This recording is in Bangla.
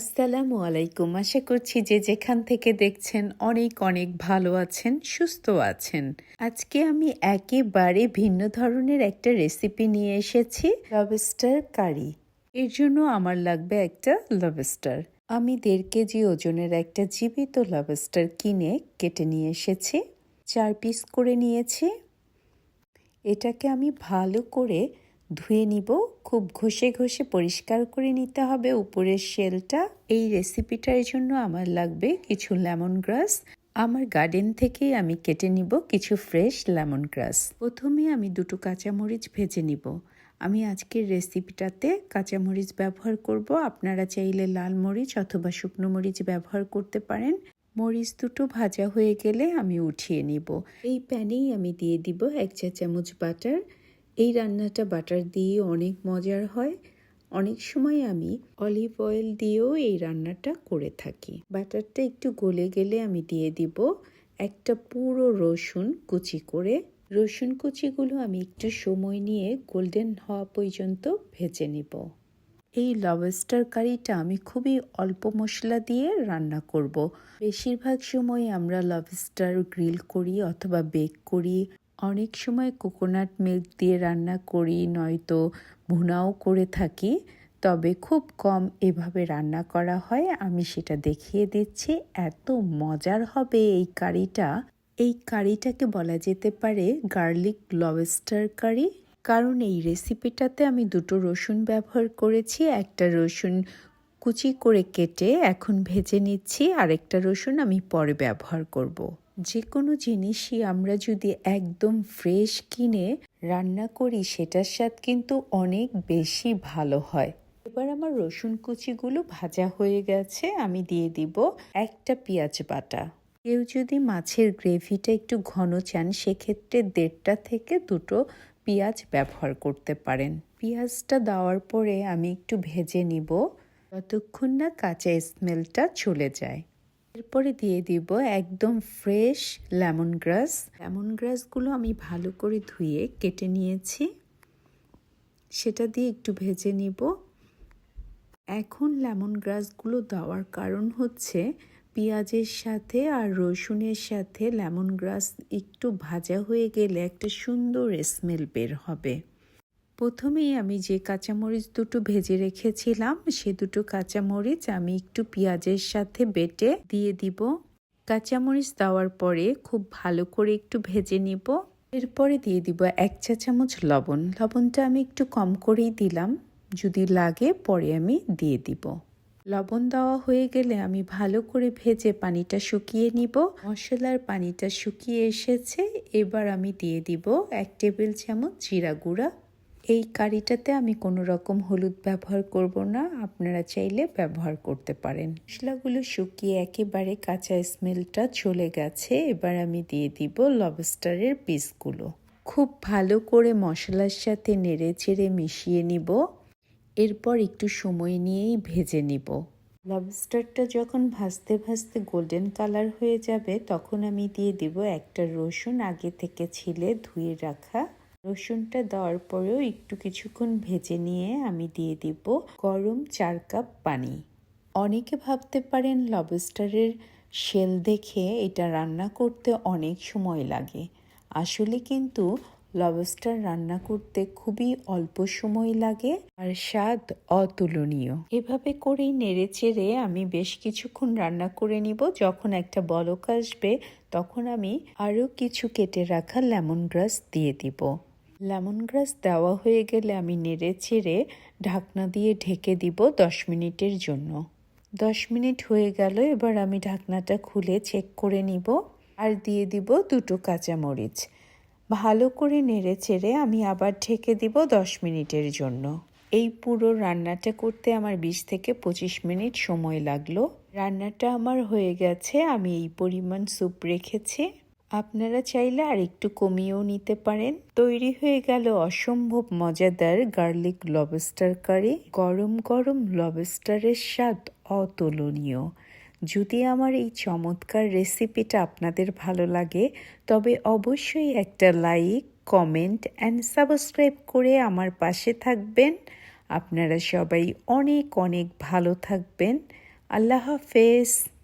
আসসালামু আলাইকুম। আশা করছি যে যেখান থেকে দেখছেন অনেক অনেক ভালো আছেন, সুস্থ আছেন। আজকে আমি একেবারে ভিন্ন ধরনের একটা রেসিপি নিয়ে এসেছি লবস্টার কারি এর জন্য আমার লাগবে একটা লবস্টার আমি দেড় কেজি ওজনের একটা জীবিত লবস্টার কিনে কেটে নিয়ে এসেছি, চার পিস করে নিয়েছি। এটাকে আমি ভালো করে ধুয়ে নিব। খুব ঘষে ঘষে পরিষ্কার করে নিতে হবে উপরের শেলটা। এই রেসিপিটার জন্য আমার লাগবে কিছু লেমন গ্রাস আমার গার্ডেন থেকেই আমি কেটে নিব কিছু ফ্রেশ লেমন গ্রাস প্রথমে আমি দুটো কাঁচামরিচ ভেজে নিব। আমি আজকের রেসিপিটাতে কাঁচামরিচ ব্যবহার করব। আপনারা চাইলে লাল মরিচ অথবা শুকনো মরিচ ব্যবহার করতে পারেন। মরিচ দুটো ভাজা হয়ে গেলে আমি উঠিয়ে নিব। এই প্যানেই আমি দিয়ে দিব এক চা চামচ বাটার এই রান্নাটা বাটার দিয়ে অনেক মজার হয়। অনেক সময় আমি অলিভ অয়েল দিয়েও এই রান্নাটা করে থাকি। বাটারটা একটু গলে গেলে আমি দিয়ে দিব একটা পুরো রসুন কুচি করে। রসুন কুচিগুলো আমি একটু সময় নিয়ে গোল্ডেন হওয়া পর্যন্ত ভেজে নিব। এই লবস্টার কারিটা আমি খুবই অল্প মশলা দিয়ে রান্না করব। বেশিরভাগ সময় আমরা লবস্টার গ্রিল করি অথবা বেক করি। অনেক সময় কোকোনাট মিল্ক দিয়ে রান্না করি, নয়তো ভুনাও করে থাকি, তবে খুব কম এভাবে রান্না করা হয়। আমি সেটা দেখিয়ে দিচ্ছি। এত মজার হবে এই কারিটা। এই কারিটাকে বলা যেতে পারে গার্লিক লবস্টার কারি। কারণ এই রেসিপিটাতে আমি দুটো রসুন ব্যবহার করেছি। একটা রসুন কুচি করে কেটে এখন ভেজে নিচ্ছি। আরেকটা রসুন আমি পরে ব্যবহার করব। যে কোনো জিনিসই আমরা যদি একদম ফ্রেশ কিনে রান্না করি, সেটার স্বাদ কিন্তু অনেক বেশি ভালো হয়। এবার আমার রসুন কুচিগুলো ভাজা হয়ে গেছে, আমি দিয়ে দিব একটা পেঁয়াজ বাটা। কেউ যদি মাছের গ্রেভিটা একটু ঘন চান, সেক্ষেত্রে দেড়টা থেকে দুটো পেঁয়াজ ব্যবহার করতে পারেন। পেঁয়াজটা দেওয়ার পরে আমি একটু ভেজে নিব ততক্ষণ না কাঁচা স্মেলটা চলে যায়। এরপরে দিয়ে দিব একদম ফ্রেশ লেমন গ্রাস লেমন গ্রাসগুলো আমি ভালো করে ধুয়ে কেটে নিয়েছি। সেটা দিয়ে একটু ভেজে নিব। এখন লেমন গ্রাসগুলো দেওয়ার কারণ হচ্ছে পেঁয়াজের সাথে আর রসুনের সাথে লেমন গ্রাস একটু ভাজা হয়ে গেলে একটা সুন্দর স্মেল বের হবে। প্রথমেই আমি যে কাঁচামরিচ দুটো ভেজে রেখেছিলাম, সে দুটো কাঁচামরিচ আমি একটু পেঁয়াজের সাথে বেটে দিয়ে দিব। কাঁচামরিচ দেওয়ার পরে খুব ভালো করে একটু ভেজে নিব। এরপরে দিয়ে দিব এক চা চামচ লবণ। লবণটা আমি একটু কম করেই দিলাম। যদি লাগে পরে আমি দিয়ে দিব। লবণ দেওয়া হয়ে গেলে আমি ভালো করে ভেজে পানিটা শুকিয়ে নিব। মশলার পানিটা শুকিয়ে এসেছে। এবার আমি দিয়ে দিব এক টেবিল চামচ জিরা গুঁড়া। এই কারিটাতে আমি কোনো রকম হলুদ ব্যবহার করব না। আপনারা চাইলে ব্যবহার করতে পারেন। মশলাগুলো শুকিয়ে একেবারে কাঁচা স্মেলটা চলে গেছে। এবার আমি দিয়ে দিব লবস্টারের পিসগুলো। খুব ভালো করে মশলার সাথে নেড়ে চেড়ে মিশিয়ে নিব। এরপর একটু সময় নিয়েই ভেজে নিব। লবস্টারটা যখন ভাজতে ভাজতে গোল্ডেন কালার হয়ে যাবে, তখন আমি দিয়ে দিব একটা রসুন, আগে থেকে ছিলে ধুয়ে রাখা রসুনটা দেওয়ার পরেও একটু কিছুক্ষণ ভেজে নিয়ে আমি দিয়ে দিব গরম চার কাপ পানি। অনেকে ভাবতে পারেন লবস্টারের শেল দেখে এটা রান্না করতে অনেক সময় লাগে। আসলে কিন্তু লবস্টার রান্না করতে খুবই অল্প সময় লাগে আর স্বাদ অতুলনীয়। এভাবে করেই নেড়ে চেড়ে আমি বেশ কিছুক্ষণ রান্না করে নিব। যখন একটা বলক আসবে, তখন আমি আরও কিছু কেটে রাখা লেমন গ্রাস দিয়ে দিব। লেমন গ্রাস দেওয়া হয়ে গেলে আমি নেড়ে চেড়ে ঢাকনা দিয়ে ঢেকে দিব দশ মিনিটের জন্য। দশ মিনিট হয়ে গেল, এবার আমি ঢাকনাটা খুলে চেক করে নিব আর দিয়ে দিব দুটো কাঁচামরিচ। ভালো করে নেড়ে চেড়ে আমি আবার ঢেকে দিব দশ মিনিটের জন্য। এই পুরো রান্নাটা করতে আমার বিশ থেকে পঁচিশ মিনিট সময় লাগল। রান্নাটা আমার হয়ে গেছে, আমি এই পরিমাণ স্যুপ রেখেছি। আপনারা চাইলে আর একটু কমিয়েও নিতে পারেন। তৈরি হয়ে গেল অসম্ভব মজাদার গার্লিক লবস্টার কারি। গরম গরম লবস্টারের স্বাদ অতুলনীয়। যদি আমার এই চমৎকার রেসিপিটা আপনাদের ভালো লাগে, তবে অবশ্যই একটা লাইক, কমেন্ট অ্যান্ড সাবস্ক্রাইব করে আমার পাশে থাকবেন। আপনারা সবাই অনেক অনেক ভালো থাকবেন। আল্লাহ হাফেজ।